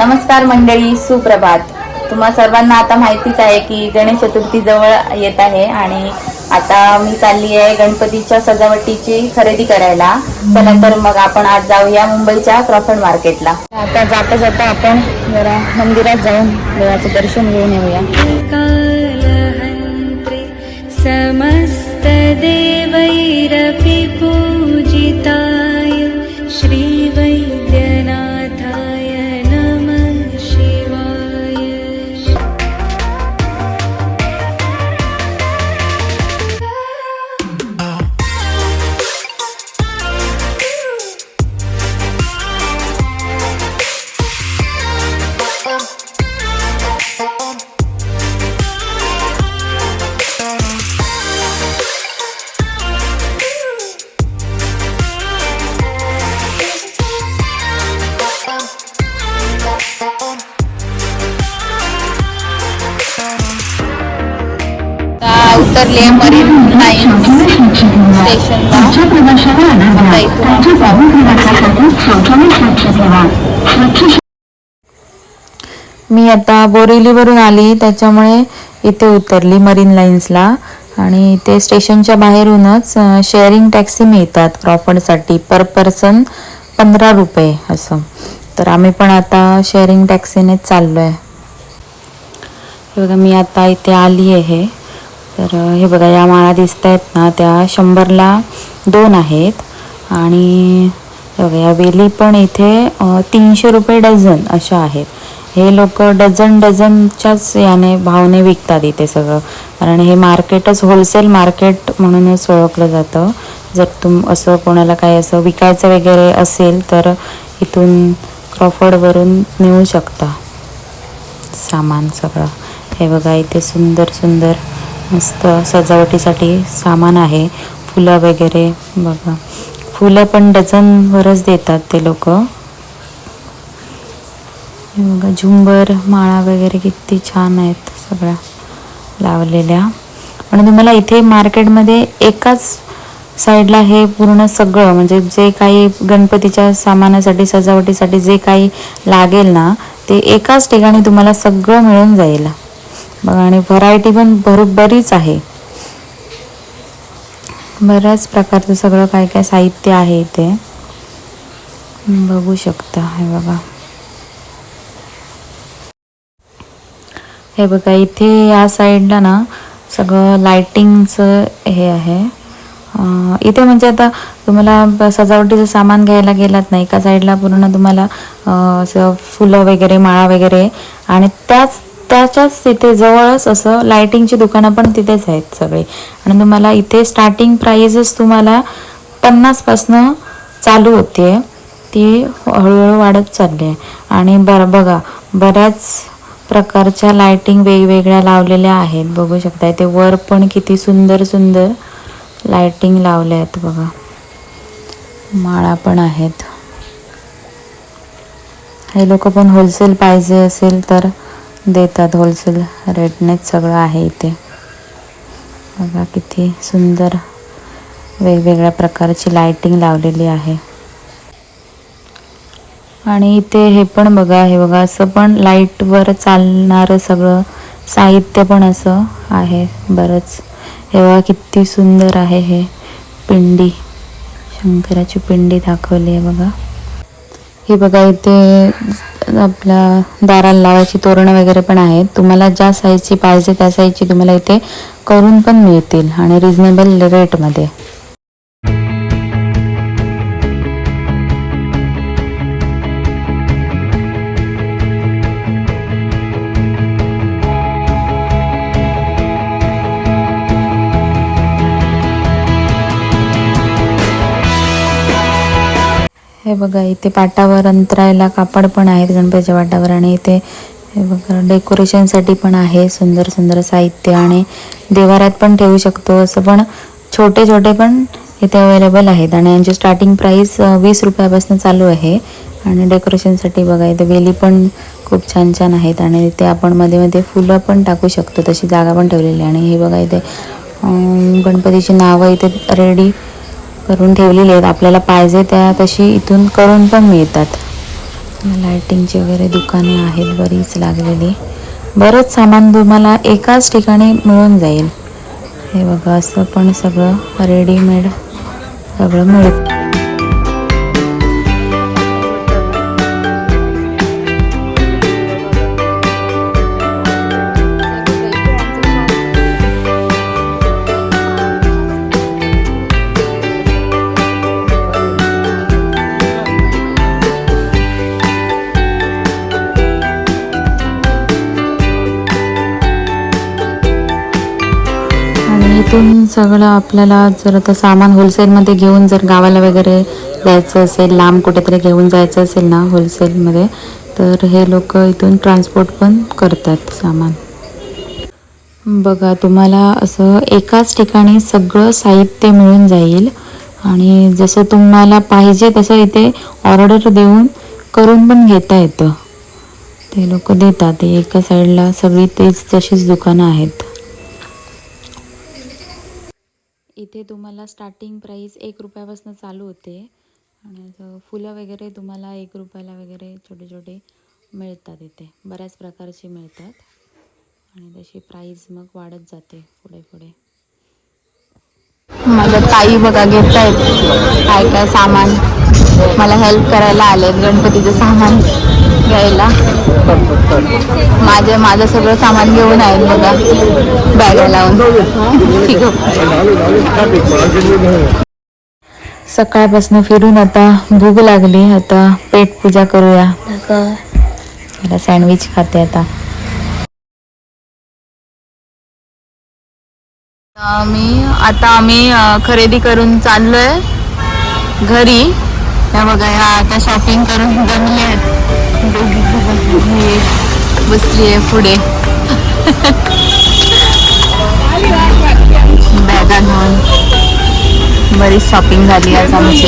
नमस्कार मंडळी सुप्रभात. तुम्हा सर्वांना आता माहितीच आहे की गणेश चतुर्थी जवळ येत आहे आणि आता मी चालली आहे गणपतीच्या सजावटीची खरेदी करायला. चला तर मग आपण आज जाऊया मुंबईच्या क्रॉफर्ड मार्केटला. आता जाता जाता आपण जरा मंदिरात जाऊन देवाचं दर्शन घेऊन येऊया. समस्त समस्तदेवैरपि उतरली आहे मरीन लाईन स्टेशनला आता इथून मी आता बोरिवलीवरून आली त्याच्यामुळे इथे उतरली मरीन लाईन्सला आणि इथे स्टेशनच्या बाहेरूनच शेअरिंग टॅक्सी मिळतात क्रॉफर्डसाठी पर पर्सन पंधरा रुपये असं. तर आम्ही पण आता शेअरिंग टॅक्सीनेच चाललो आहे हे बघा मी आता इथे आली आहे तर हे बघा या माळा दिसत आहेत ना त्या शंभरला दोन आहेत. आणि हे बघा या वेली पण इथे तीनशे रुपये डझन अशा आहेत. हे लोक डझन डझनच्याच याने भावने विकतात इथे सगळं. कारण हे मार्केटच होलसेल मार्केट म्हणूनच ओळखलं जातं. जर तुम असं कोणाला काही असं विकायचं वगैरे असेल तर इथून क्रॉफर्डवरून नेऊ शकता सामान सगळं. हे बघा इथे सुंदर सुंदर मस्त सजावटीसाठी सामान आहे. फुलं वगैरे बघा. फुलं पण डझनवरच देतात ते लोक. बघा झुंबर माळा वगैरे किती छान आहेत सगळ्या लावलेल्या. आणि तुम्हाला इथे मार्केटमध्ये एकाच साईडला हे पूर्ण सगळं म्हणजे जे काही गणपतीच्या सामानासाठी सजावटीसाठी जे काही लागेल ना ते एकाच ठिकाणी तुम्हाला सगळं मिळून जाईल. बघा आणि व्हरायटी पण भरू बरीच आहे. बऱ्याच प्रकारचं सगळं काय काय साहित्य आहे इथे. बघू शकता हे बघा. हे बघा इथे या साईडला ना सगळं लाइटिंगचं हे आहे. इथे म्हणजे आता तुम्हाला सजावटीचं सामान घ्यायला गेलात नाही एका साईडला पूर्ण तुम्हाला असं फुलं वगैरे माळा वगैरे आणि त्याच त्याच्याच तिथे जवळच असं लायटिंगची दुकानं पण तिथेच आहेत सगळे. आणि तुम्हाला इथे स्टार्टिंग प्राईजच तुम्हाला पन्नासपासनं चालू होते. ती हळूहळू वाढत चालली आहे. आणि बरं बघा बऱ्याच प्रकारच्या लाइटिंग वेगवेगळ्या लावलेल्या आहेत. बघू शकता ते वर पण किती सुंदर सुंदर लायटिंग लावल्या आहेत बघा. माळा पण आहेत. हे लोक पण होलसेल पाहिजे असेल तर देतात होलसेल रेटनेच सगळं आहे इथे. बघा किती सुंदर वेगवेगळ्या प्रकारची लाइटिंग लावलेली आहे. आणि इथे हे पण बघा हे बघा असं पण लाईटवर चालणारं सगळं साहित्य पण असं आहे बरंच. हे बघा किती सुंदर आहे हे पिंडी. शंकराची पिंडी दाखवली आहे बघा. हे बघा इथे आपल्या दाराला लावायची तोरणं वगैरे पण आहेत. तुम्हाला ज्या साईजची पाहिजे त्या साईजची तुम्हाला इथे करून पण मिळतील आणि रिझनेबल रेटमध्ये हे बघा इथे पाटावर अंतरायला कापड पण आहेत गणपतीच्या पाटावर आणि इथे हे बघा डेकोरेशनसाठी पण आहे सुंदर सुंदर साहित्य आणि देवाऱ्यात पण ठेवू शकतो असं पण छोटे छोटे पण इथे अवेलेबल आहेत. आणि यांची स्टार्टिंग प्राईस वीस रुपयापासून चालू आहे. आणि डेकोरेशनसाठी बघा इथे वेली पण खूप छान छान आहेत आणि इथे आपण मध्ये मध्ये फुलं पण टाकू शकतो. तशी जागा पण ठेवलेली आहे. आणि हे बघा इथे गणपतीची नावं इथे रेडी करून ठेवलेली आहेत. आपल्याला पाहिजे त्या तशी इथून करून पण मिळतात. लायटिंगची वगैरे दुकाने आहेत बरीच लागलेली. बरंच सामान तुम्हाला एकाच ठिकाणी मिळून जाईल. हे बघा असं पण सगळं रेडीमेड सगळं मिळतं. सगळं आपल्याला जर आता सामान होलसेलमध्ये घेऊन जर गावाला वगैरे जायचं असेल लांब कुठेतरी घेऊन जायचं असेल ना होलसेलमध्ये तर हे लोक इथून ट्रान्सपोर्ट पण करतात सामान. बघा तुम्हाला असं एकाच ठिकाणी सगळं साहित्य मिळून जाईल आणि जसं तुम्हाला पाहिजे तसं इथे ऑर्डर देऊन करून पण घेता येतं. ते लोक देतात. एका साईडला सगळी तेच तशीच दुकानं आहेत. इथे तुम्हाला स्टार्टिंग प्राईस एक रुपयापासून चालू होते. आणि फुलं वगैरे तुम्हाला एक रुपयाला वगैरे छोटे छोटे मिळतात इथे. बऱ्याच प्रकारचे मिळतात. आणि तशी प्राईस मग वाढत जाते पुढे पुढे. माझ्या ताई बघा घेत आहेत काय काय सामान. मला हेल्प करायला आले गणपतीचं सामान. घ्यायला. माझे माझं सगळं सामान घेऊन आहेत बघा. बॅगा लावून. ठीक आहे. सकाळपासून फिरून आता भूक लागली. आता पेट पूजा करूया. मला सँडविच खाते आता. मी आता आम्ही खरेदी करून चाललोय घरी. त्या बघा ह्या आता शॉपिंग करून जमले आहेत. बसली आहे पुढे. बॅगा घेऊन. बरीच शॉपिंग झाली आज आमची.